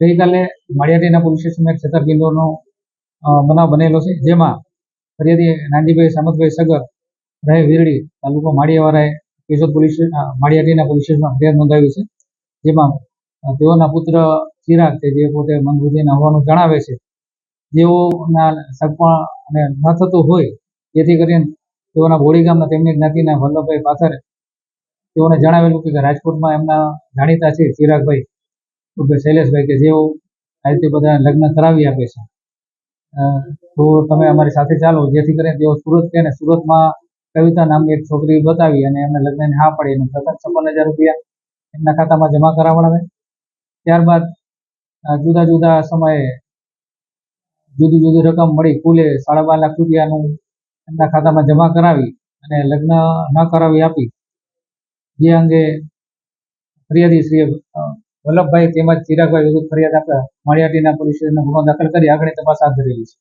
ગઈકાલે માળિયાટીના પોલીસ સ્ટેશનમાં એક છેતરપિંડીનો બનાવ બનેલો છે, જેમાં ફરિયાદી નાનજીભાઈ સામતભાઈ સગર રહે વીરડી તાલુકો માળિયાવાળાએ કેશોદ પોલીસ માળિયાટીના પોલીસ સ્ટેશનમાં ફરિયાદ નોંધાવી છે, જેમાં તેઓના પુત્ર ચિરાગ કે જે પોતે મંદબુદ્ધિના હોવાનું જણાવે છે. જેઓના સગપણ અને ન થતું હોય, જેથી કરીને તેઓના બોડી ગામના તેમની જ્ઞાતિના વલ્લભભાઈ પાથરે તેઓને જણાવેલું કે રાજકોટમાં એમના જાણીતા છે ચિરાગભાઈ. ઉર્ફે શૈલેષભાઈ કે જેઓ આ રીતે બધા લગ્ન કરાવી આપે છે. તો તમે અમારી સાથે ચાલો જેથી કરીને તેઓ સુરત કે સુરતમાં કવિતા નામની એક છોકરી બતાવી અને એમને લગ્નને હા પડી અને સતત છપ્પન હજાર રૂપિયા એમના ખાતામાં જમા કરાવડાવે. ત્યારબાદ જુદા જુદા સમયે જુદી જુદી રકમ મળી કુલે સાડા બાર લાખ રૂપિયાનું એમના ખાતામાં જમા કરાવી અને લગ્ન ન કરાવી આપી. જે અંગે ફરિયાદી શ્રી અ, વલ્લભભાઈ તેમજ ચિરાગભાઈ વિરુદ્ધ ફરિયાદ આપતા માળિયાટીના પોલીસ સ્ટેશનમાં ગુનો દાખલ કરી આગળની તપાસ હાથ ધરેલી છે.